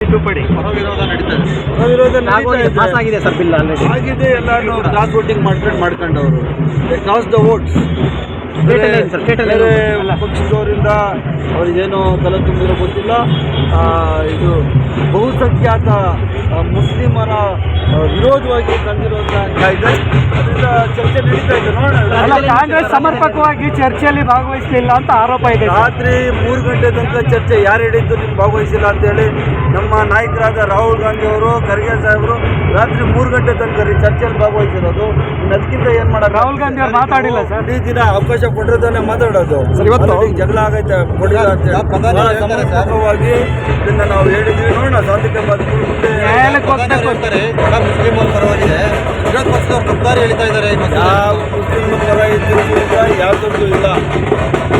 ತಿದ್ದುಪಡಿ. ವಿರೋಧ ನಡೀತಾ ಇದೆ. ಆಗೋಗಿದೆ, ಪಾಸ್ ಆಗಿದೆ ಸರ್ ಬಿಲ್ ಆಲ್ರೆಡಿ ಆಗಿದೆ ಎಲ್ಲಾನು ಕ್ರಾಸ್ ವೋಟಿಂಗ್ ಮಾಡ್ಕೊಂಡು ಮಾಡ್ಕೊಂಡವರು. ಕ್ರಾಸ್ ದ ವೋಟ್ಸ್ ಏನು ಸರ್? ಬೇರೆ ಏನು? ಪಕ್ಷದವರಿಂದ ಅವ್ರಿಗೇನು ತಲೆ ತುಂಬಿರೋ ಗೊತ್ತಿಲ್ಲ. ಆ, ಇದು ಬಹುಸಂಖ್ಯಾತ ಮುಸ್ಲಿಮರ ವಿರೋಧವಾಗಿ ತಂದಿರುವಂಥ ಕಾಯ್ದೆ. ಅದರಿಂದ ಚರ್ಚೆ ನಡೀತಾ ಇದೆ ನೋಡೋಣ. ಕಾಂಗ್ರೆಸ್ ಸಮರ್ಪಕವಾಗಿ ಚರ್ಚೆಯಲ್ಲಿ ಭಾಗವಹಿಸಲಿಲ್ಲ ಅಂತ ಆರೋಪ ಇದೆ ರಾತ್ರಿ ಮೂರು ಗಂಟೆ ತನಕ ಚರ್ಚೆ ಯಾರು ಹೇಳಿದ್ದು ನೀವು ಭಾಗವಹಿಸಿಲ್ಲ ಅಂತೇಳಿ ನಮ್ಮ ನಾಯಕರಾದ ರಾಹುಲ್ ಗಾಂಧಿ ಅವರು ಖರ್ಗೆ ಸಾಹೇಬರು ರಾತ್ರಿ ಮೂರು ಗಂಟೆ ತನಕ ರೀ ಚರ್ಚೆಯಲ್ಲಿ ಭಾಗವಹಿಸಿರೋದು. ಇನ್ನು ಅದಕ್ಕಿಂತ ಏನು ಮಾಡೋದು ರಾಹುಲ್ ಗಾಂಧಿ ಅವ್ರು ಮಾತಾಡಿಲ್ಲ ಸರ್. ಇಡೀ ದಿನ ಅವಕಾಶ ಕೊಟ್ಟಿರೋದನ್ನೇ ಮಾತಾಡೋದು. ಇವತ್ತು- ಜಗಳ ಆಗೈತೆ ಕೊಡಿಲ್ಲ ಅಂತ? ಸಮರ್ಪಕವಾಗಿ ಇದನ್ನ ನಾವು ಹೇಳಿದ್ವಿ. ನೋಡೋಣ ಸಾಧ್ಯತೆ ನ್ಯಾಯಾಲಯಕ್ಕೆ ಮುಸ್ಲಿಮರ ಪರವಾಗಿದೆ. ವಿರೋಧ ಪಕ್ಷದವ್ರು ಗದ್ದಾರಿ ಹೇಳ್ತಾ ಇದ್ದಾರೆ ಆ ಮುಸ್ಲಿಮ್ ಮುಸ್ಲಿಂ ಪರ ಇದ್ದಿದ್ದು ಇಲ್ಲ. ಯಾವುದಕ್ಕೂ ಇಲ್ಲ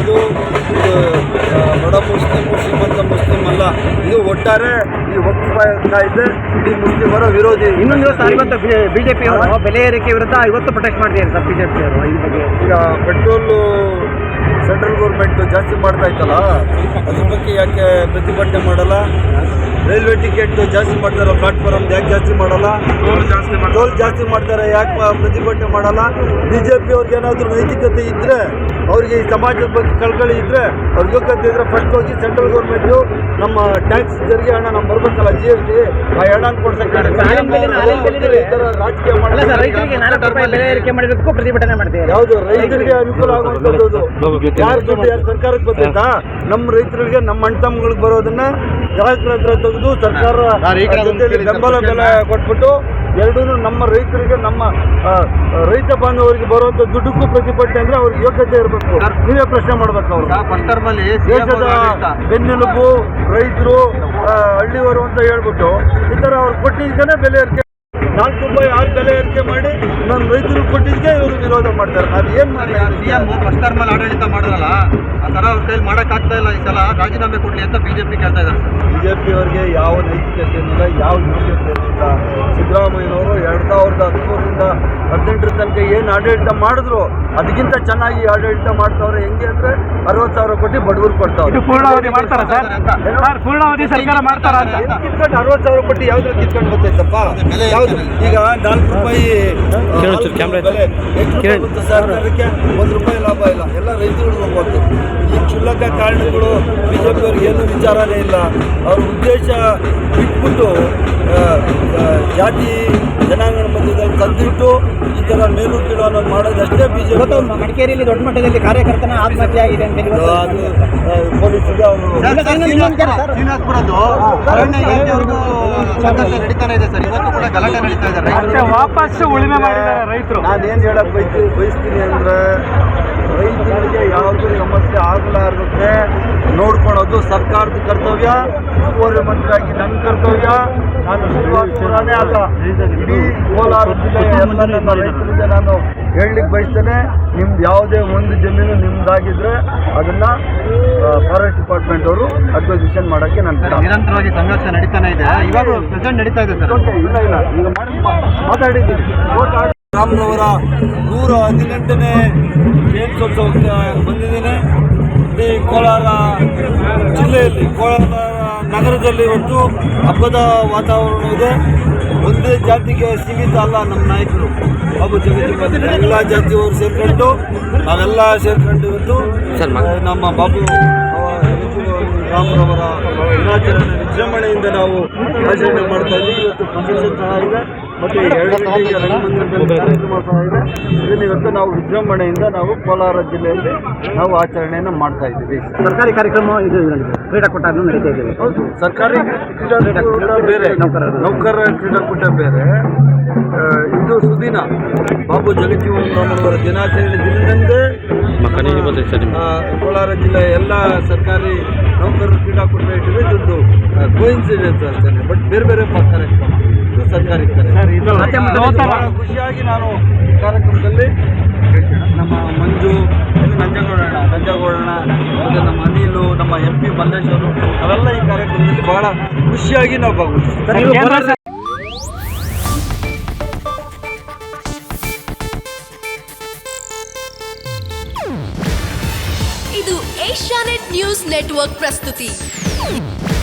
ಇದು ಬಡ ಮುಸ್ಲಿಂ ಅಂತ ಮುಸ್ಲಿಂ ಅಲ್ಲ. ಇದು ಒಟ್ಟಾರೆ ಈ ವಕ್ಫ್ ಕಾಯ್ದೆ ಈ ಮುಸ್ಲಿಮರ ವಿರೋಧಿ. ಇನ್ನೊಂದು ದಿವಸ ಇವತ್ತು ಬಿಜೆಪಿ ಅವರು ಬೆಲೆ ಏರಿಕೆ ವಿರುದ್ಧ ಐವತ್ತು ಪ್ರೊಟೆಕ್ಟ್ ಮಾಡಿದ್ದಾರೆ ಸರ್ ಬಿಜೆಪಿ ಅವರು ಈ ಬಗ್ಗೆ. ಈಗ ಪೆಟ್ರೋಲು ಸೆಂಟ್ರಲ್ ಗೌರ್ಮೆಂಟ್ ಜಾಸ್ತಿ ಮಾಡ್ತಾ ಇತ್ತಲ್ಲ? ಅದ್ರ ಬಗ್ಗೆ ಯಾಕೆ ಪ್ರತಿಭಟನೆ ಮಾಡಲ್ಲ? ರೈಲ್ವೆ ಟಿಕೆಟ್ ಜಾಸ್ತಿ ಮಾಡ್ತಾರೆ ಪ್ಲಾಟ್ಫಾರ್ಮ್ ಯಾಕೆ ಜಾಸ್ತಿ ಮಾಡಲ್ಲ? ಟೋಲ್ ಜಾಸ್ತಿ ಮಾಡ್ತಾರೆ. ಯಾಕೆ ಪ್ರತಿಭಟನೆ ಮಾಡಲ್ಲ? ಬಿ ಜೆ ಪಿ ಅವ್ರಿಗೆ ಏನಾದರೂ ನೈತಿಕತೆ ಇದ್ದರೆ ಅವ್ರಿಗೆ ಈ ಸಮಾಜದ ಬಗ್ಗೆ ಕಳ್ಕಳಿ ಇದ್ದರೆ ಅವ್ರಿಗೆ ಯೋಗ್ಯತೆ ಇದ್ದರೆ ಫಸ್ಟ್ ಹೋಗಿ ಸೆಂಟ್ರಲ್ ಗೌರ್ಮೆಂಟು ನಮ್ಮ ಟ್ಯಾಕ್ಸ್ ತೆರಿಗೆ ಹಣ ನಮ್ಮ ಬರ್ಬೇಕಲ್ಲ ಜಿ ಎಸ್ ಟಿ ಆ ಹಣ ಕೊಡ್ಸಕ್ಕೆ ರಾಜಕೀಯ ಮಾಡಿರೋದಕ್ಕೂ ಪ್ರತಿಭಟನೆ ಮಾಡ್ತೀವಿ ಯಾವುದು ರೈತರಿಗೆ ಅನುಕೂಲ ಆಗುವಂಥದ್ದು ಯಾರು ದುಡ್ಡು ಯಾರು ಸರ್ಕಾರಕ್ಕೆ ಬರ್ತೈತಾ ನಮ್ಮ ರೈತರಿಗೆ ನಮ್ಮ ಅಣ್ಣ ತಮ್ಮಗಳಿಗೆ ಬರೋದನ್ನ ಗ್ರಾಹಕರ ಹತ್ರ ತೆಗೆದು ಸರ್ಕಾರ ಬೆಂಬಲ ಬೆಲೆ ಕೊಟ್ಬಿಟ್ಟು ಎರಡೂ ನಮ್ಮ ರೈತರಿಗೆ ನಮ್ಮ ರೈತ ಬಾಂಧವರಿಗೆ ಬರುವಂಥ ದುಡ್ಡಕ್ಕೂ ಪ್ರತಿಭಟನೆ ಅಂದ್ರೆ ಅವ್ರಿಗೆ ಯೋಗ್ಯತೆ ಇರಬೇಕು. ನೀವೇ ಪ್ರಶ್ನೆ ಮಾಡ್ಬೇಕು ಅವ್ರು. ದೇಶದ ಬೆನ್ನೆಲುಬು ರೈತರು ಹಳ್ಳಿಯವರು ಅಂತ ಹೇಳ್ಬಿಟ್ಟು ಈ ಥರ ಅವ್ರು ಕೊಟ್ಟಿದ್ದನೇ ಬೆಲೆ ಏರಿಕೆ ನಾಲ್ಕು ರೂಪಾಯಿ ಆರು ಬೆಲೆ ಏರಿಕೆ ಮಾಡಿ ನಾನು ರೈತರು ಕೊಟ್ಟಿದ್ದಕ್ಕೆ ಇವರು ವಿರೋಧ ಮಾಡ್ತಾರೆ. ಅದು ಏನು ಮಾಡಿ ಸಿಎಂ ಅಲ್ಲಿ ಆಡಳಿತ ಮಾಡಿದ್ರಲ್ಲ ಆ ತರ ಅವ್ರ ಕೈಲಿ ಮಾಡಕ್ ಆಗ್ತಾ ಇಲ್ಲ ಈ ಸಲ. ರಾಜೀನಾಮೆ ಕೊಡ್ಲಿ ಅಂತ ಬಿಜೆಪಿ ಕೇಳ್ತಾ ಇದ್ದಾರೆ. ಬಿಜೆಪಿ ಅವರಿಗೆ ಯಾವ ನೈತಿಕತೆ ಏನಿಲ್ಲ ಯಾವ ಯೋಗ್ಯತೆ ಏನಿಲ್ಲ ಸಿದ್ದರಾಮಯ್ಯನವರು ಎರಡು ಸಾವಿರದ ಹತ್ತು ಆಡಳಿತ ಮಾಡಿದ್ರು ಅದಕ್ಕಿಂತ ಚೆನ್ನಾಗಿ ಆಡಳಿತ ಮಾಡ್ತಾವ್ರೆ ಹೆಂಗೆ ಅಂದ್ರೆ ಅರವತ್ತು ಸಾವಿರ ಕೋಟಿ ಬಡವರು ಕೊಡ್ತಾವ್ರೆ. ಇದು ಪೂರ್ಣಾವಧಿ ಮಾಡ್ತಾರಾ ಸರ್? ಸರ್ ಪೂರ್ಣಾವಧಿ ಸರ್ಕಾರ ಮಾಡ್ತಾರ ಕಿತ್ಕೊಂಡು ಅರವತ್ತು ಸಾವಿರ ಕೋಟಿ ಯಾವ್ದ್ರಲ್ಲಿ ಕಿತ್ಕೊಂಡು ಬರ್ತೈತಪ್ಪ? ಯಾವ್ದು? ಈಗ ನಾಲ್ಕು ರೂಪಾಯಿ ಎಷ್ಟು ಸರ್? ಅದಕ್ಕೆ ಒಂದು ರೂಪಾಯಿ ಲಾಭ ಇಲ್ಲ. ಎಲ್ಲ ರೈತರುಗಳು ಹೋಗ್ಬೋದು ಕ್ಷುಲ್ಲಕ ಕಾರಣಗಳು ಬಿಜೆಪಿ ಅವ್ರಿಗೆ ಏನು ವಿಚಾರನೇ ಇಲ್ಲ. ಅವ್ರ ಉದ್ದೇಶ ಬಿಟ್ಬಿಟ್ಟು ಜಾತಿ ಜನಾಂಗಣ ಮಧ್ಯದಲ್ಲಿ ತಂದಿಟ್ಟು ಈ ಥರ ಮೇಲು ಕೀಳು ಅನ್ನೋದು ಮಾಡೋದಷ್ಟೇ ಬಿಜೆಪಿ. ಪಿ ಮಡಿಕೇರಿಯಲ್ಲಿ ದೊಡ್ಡ ಮಟ್ಟದಲ್ಲಿ ಕಾರ್ಯಕರ್ತನ ಆತ್ಮಹತ್ಯೆ ಆಗಿದೆ ಅಂತ ಹೇಳಿ ಅದು ಪೊಲೀಸರಿಗೆ ಅವರು ನಡೀತಾನೆ ಇದೆ ಸರ್. ಇವತ್ತು ಕೂಡ ಗಲಾಟೆ ನಡೀತಾ ಇದೆ ರೈತರು. ವಾಪಸ್ ಉಳಿಮೆ ಮಾಡಿದ್ದಾರೆ ರೈತರು. ನಾನೇನು ಹೇಳಕ್ ಬಯಸ್ತಿ ಬಯಸ್ತೀನಿ ಅಂದ್ರೆ ರೈತರಿಗೆ ಕರ್ತವ್ಯ ಮಂತ್ರಿಯಾಗಿ ನನ್ನ ಕರ್ತವ್ಯ ನಾನು ಶ್ರೀನಿವಾಸಪುರನೇ ಅಲ್ಲ. ಇಡೀ ಕೋಲಾರ ಜಿಲ್ಲೆಯ ಎಲ್ಲ ನನ್ನ ರೈತರಿಗೆ ನಾನು ಹೇಳಲಿಕ್ಕೆ ಬಯಸ್ತೇನೆ ನಿಮ್ದು ಯಾವುದೇ ಒಂದು ಜಮೀನು ನಿಮ್ದಾಗಿದ್ರೆ ಅದನ್ನ ಫಾರೆಸ್ಟ್ ಡಿಪಾರ್ಟ್ಮೆಂಟ್ ಅವರು ಅಕ್ವಿಸಿಷನ್ ಮಾಡೋಕ್ಕೆ ನಾನು ನಿರಂತರವಾಗಿ ಸಂಘರ್ಷ ನಡೀತಾನೆ ಇದೆ. ಇವಾಗ ಪ್ರೆಸೆಂಟ್ ನಡೀತಾ ಇದೆ ಸರ್ ಇಲ್ಲ ಇಲ್ಲ. ಈಗ ಮಾತಾಡಿದ್ದೀನಿ. ರಾಮನವರ ನೂರ ಹದಿನೆಂಟನೇ ಜಯಂತ್ಯೋತ್ಸವಕ್ಕೆ ಬಂದಿದ್ದೇನೆ. ಇಡೀ ಕೋಲಾರ ಜಿಲ್ಲೆಯಲ್ಲಿ ಕೋಲಾರ ನಗರದಲ್ಲಿ ಇವತ್ತು ಹಬ್ಬದ ವಾತಾವರಣ ಇದೆ. ಒಂದೇ ಜಾತಿಗೆ ಸೀಮಿತ ಅಲ್ಲ ನಮ್ಮ ನಾಯಕರು. ಬಾಬು ಜಗದೀಶ್ ಎಲ್ಲ ಜಾತಿಯವರು ಸೇರ್ಕೊಂಡು ನಾವೆಲ್ಲ ಸೇರ್ಕೊಂಡು ಇವತ್ತು ನಮ್ಮ ಬಾಬು ರಾಮರವರ ದಿನಾಚರಣೆ ವಿಜೃಂಭಣೆಯಿಂದ ನಾವು ಆಚರಣೆ ಮಾಡ್ತಾ ಇದ್ದೀವಿ. ಇವತ್ತು ಪ್ರಶಸ್ತಿ ಸಹ ಇದೆ. ಮತ್ತು ಎರಡು ಗಂಟೆಗೆ ರಂಗಮಂದಿರದಲ್ಲಿ ಕಾರ್ಯಕ್ರಮ ಸಹ ಇದೆ. ಇದನ್ನು ಇವತ್ತು ನಾವು ವಿಜೃಂಭಣೆಯಿಂದ ನಾವು ಕೋಲಾರ ಜಿಲ್ಲೆಯಲ್ಲಿ ನಾವು ಆಚರಣೆಯನ್ನು ಮಾಡ್ತಾ ಇದ್ದೀವಿ. ಸರ್ಕಾರಿ ಕಾರ್ಯಕ್ರಮ ಇದು ಕ್ರೀಡಾಕೂಟ ನಡೀತಾ ಇದೆ. ಹೌದು ಸರ್ಕಾರಿ ಕ್ರೀಡಾಕೂಟ ಬೇರೆ. ನೌಕರರ. ಕ್ರೀಡಾಕೂಟ ಬೇರೆ. ಇದು ಸುದಿನ ಬಾಬು ಜಗಜೀವನ್ ರಾಮರವರ ದಿನಾಚರಣೆ ದಿನದಂದೇ ಕೋಲಾರ ಜಿಲ್ಲೆಯ ಎಲ್ಲ ಸರ್ಕಾರಿ ನೌಕರರ ಕ್ರೀಡಾಕೂಟ ಇಟ್ಟಿದೆ ಇದೊಂದು ಕೋಇನ್ಸಿಡೆನ್ಸ್ ಅಂತಾನೆ. ಬಟ್ ಬೇರೆ ಬೇರೆ ಕಾರ್ಯಕ್ರಮ. ಇದು ಸರ್ಕಾರಿ ಖುಷಿಯಾಗಿ ನಾನು ಕಾರ್ಯಕ್ರಮದಲ್ಲಿ ನಮ್ಮ ಮಂಜು ನಂಜಗೌಡಣ್ಣ ನಂಜಗೌಡಣ್ಣ ಮತ್ತು ನಮ್ಮ ಅನಿಲು ನಮ್ಮ ಎಂ ಪಿ ಮಲ್ಲೇಶ್ವರು ಅವೆಲ್ಲ ಈ ಕಾರ್ಯಕ್ರಮದಲ್ಲಿ ಬಹಳ ಖುಷಿಯಾಗಿ ನಾವು ಭಾಗವಹಿಸ್ತೀವಿ ಇದು ಏಷ್ಯಾನೆಟ್ ನ್ಯೂಸ್ ನೆಟ್ವರ್ಕ್ ಪ್ರಸ್ತುತಿ.